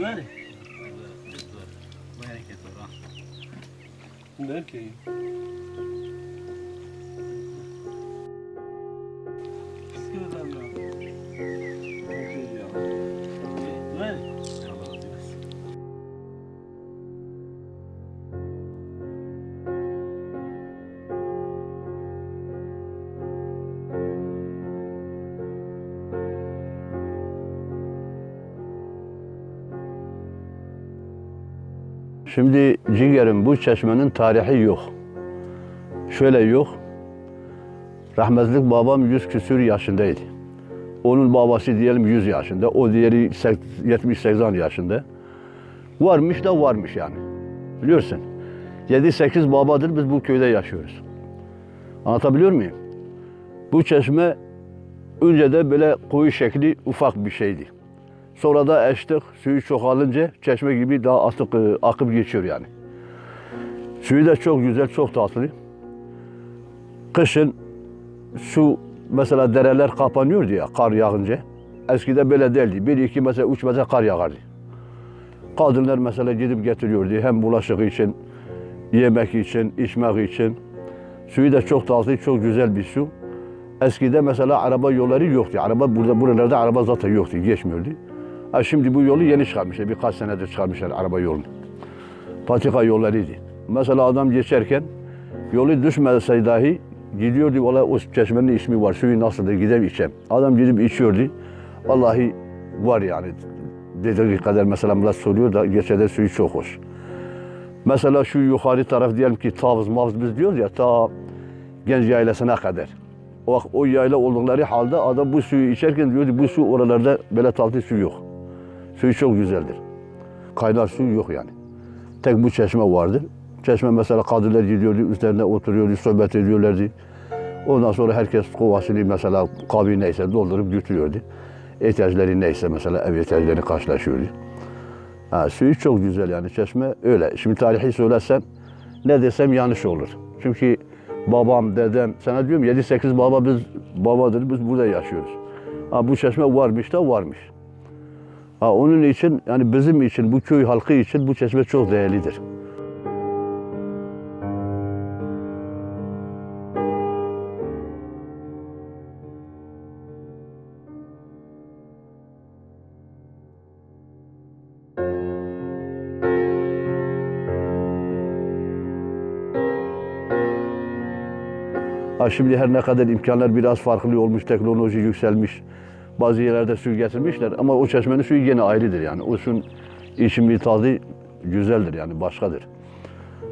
Good. Ne ki? Şimdi ciğerim bu çeşmenin tarihi yok. Şöyle yok. Rahmetlik babam 100 küsür yaşındaydı. Onun babası diyelim 100 yaşında, o diğeri 70-80 yaşında. Varmış da varmış yani. Biliyorsun. 7-8 babadır biz bu köyde yaşıyoruz. Anlatabiliyor muyum? Bu çeşme önce de böyle koyu şekli ufak bir şeydi. Sonra da açtık, suyu çoğalınca çeşme gibi daha atık, e, akıp geçiyor yani. Suyu da çok güzel, çok tatlı. Kışın su mesela dereler kapanıyordu ya kar yağınca. Eskiden böyle değildi. Bir iki mesela üç metre kar yağardı. Kadınlar mesela gidip getiriyordu hem bulaşık için, yemek için, içmek için. Suyu da çok tatlı, çok güzel bir su. Eskide mesela araba yolları yoktu. Araba burada buralarda araba zaten yoktu, geçmiyordu. Ha şimdi bu yolu yeni çıkarmışlar. Birkaç senedir çıkarmışlar araba yolunu. Patika yollarıydı. Mesela adam geçerken yolu düşmese dahi gidiyordu. Valla o çeşmenin ismi var. Suyu nasıldır gidip içeceğim. Adam gidip içiyordu. Vallahi var yani. Dediği kadar mesela millet soruyor da geçede suyu çok hoş. Mesela şu yukarı taraf diyelim ki Tavız Mavız biz diyoruz ya ta Genç Yaylası'na kadar. O, o yayla oldukları halde adam bu suyu içerken diyordu bu su oralarda böyle tatlı su yok. Suyu çok güzeldir. Kaynar su yok yani. Tek bu çeşme vardı. Çeşme mesela kadınlar gidiyordu, üzerine oturuyordu, sohbet ediyorlardı. Ondan sonra herkes kovasını mesela kabı neyse doldurup götürüyordu. İhtiyaçları neyse mesela ev ihtiyaçlarını karşılaşıyordu. Ha, suyu çok güzel yani çeşme öyle. Şimdi tarihi söylesem ne desem yanlış olur. Çünkü babam, dedem, sana diyorum 7-8 baba biz babadır, biz burada yaşıyoruz. Ha, bu çeşme varmış da varmış. Ha, onun için yani bizim için, bu köy halkı için bu çeşme çok değerlidir. Ha şimdi her ne kadar imkanlar biraz farklı olmuş, teknoloji yükselmiş. Bazı yerlerde su getirmişler ama o çeşmenin suyu yine ayrıdır yani. O suyun içimi tadı güzeldir yani başkadır.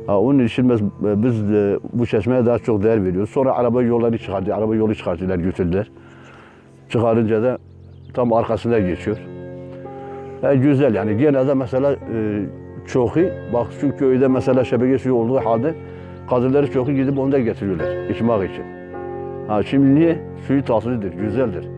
Ha, onun için biz, biz de bu çeşmeye daha çok değer veriyoruz. Sonra araba yolları çıkardı, araba yolu çıkarttılar, götürdüler. Çıkarınca da tam arkasında geçiyor. Ha, güzel yani gene de mesela e, çoğu, bak şu köyde mesela şebeke suyu olduğu halde kadınları çoğu gidip onu da getiriyorlar içmek için. Ha, şimdi niye? Suyu tatlıdır, güzeldir.